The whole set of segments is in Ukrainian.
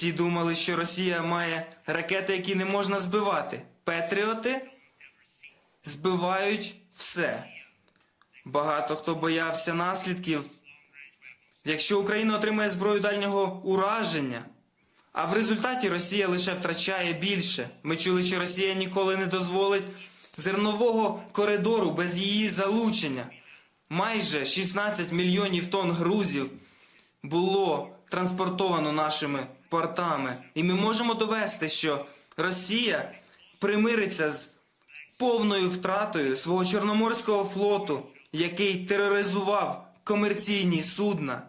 Всі думали, що Росія має ракети, які не можна збивати. Петріоти збивають все. Багато хто боявся наслідків. Якщо Україна отримає зброю дальнього ураження, а в результаті Росія лише втрачає більше. Ми чули, що Росія ніколи не дозволить зернового коридору без її залучення. Майже 16 мільйонів тонн грузів було транспортовано нашими портами. І ми можемо довести, що Росія примириться з повною втратою свого чорноморського флоту, який тероризував комерційні судна.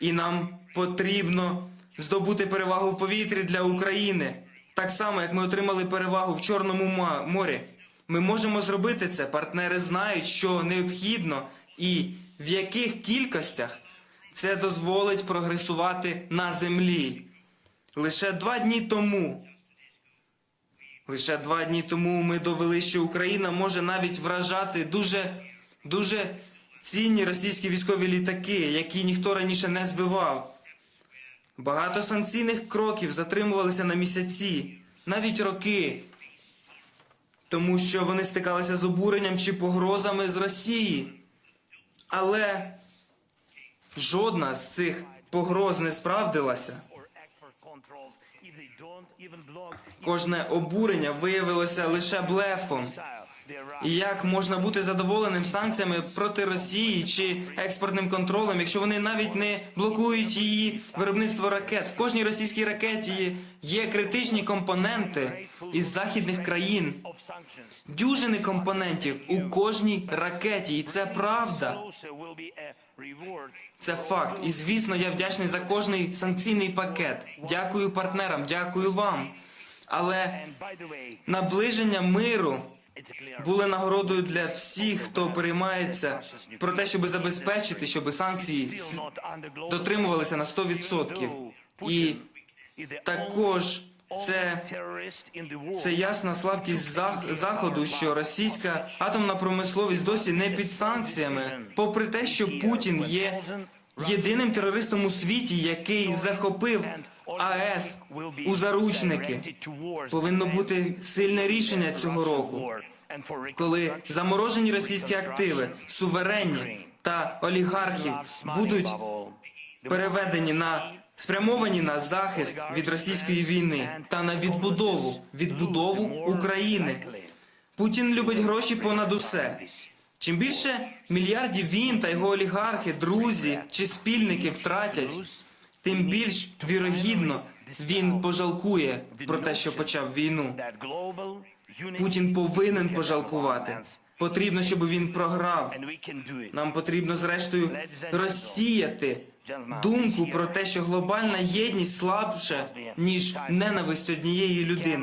І нам потрібно здобути перевагу в повітрі для України, так само як ми отримали перевагу в Чорному морі. Ми можемо зробити це. Партнери знають, що необхідно і в яких кількостях це дозволить прогресувати на землі. Лише два дні тому. Лише два дні тому ми довели, що Україна може навіть вражати дуже, дуже цінні російські військові літаки, які ніхто раніше не збивав. Багато санкційних кроків затримувалися на місяці, навіть роки, тому що вони стикалися з обуренням чи погрозами з Росії. Але жодна з цих погроз не справдилася. Кожне обурення виявилося лише блефом. І як можна бути задоволеним санкціями проти Росії чи експортним контролем, якщо вони навіть не блокують її виробництво ракет? В кожній російській ракеті є- критичні компоненти із західних країн. Дюжини компонентів у кожній ракеті, і це правда. Це факт. І звісно, я вдячний за кожний санкційний пакет. Дякую партнерам, дякую вам. Але наближення миру. Були нагородою для всіх, хто переймається про те, щоб забезпечити, щоб санкції дотримувалися на 100%. І також це, це ясна слабкість заходу, що російська атомна промисловість досі не під санкціями, попри те, що Путін є єдиним терористом у світі, який захопив АЕС у заручники. Повинно бути сильне рішення цього року, коли заморожені російські активи, суверенні та олігархів будуть переведені на спрямовані на захист від російської війни та на відбудову відбудову України. Путін любить гроші понад усе. Чим більше мільярдів він та його олігархи, друзі чи спільники втратять, тим більш вірогідно він пожалкує про те, що почав війну. Путін повинен пожалкувати. Потрібно, щоб він програв. Нам потрібно зрештою розсіяти думку про те, що глобальна єдність слабша ніж ненависть однієї людини.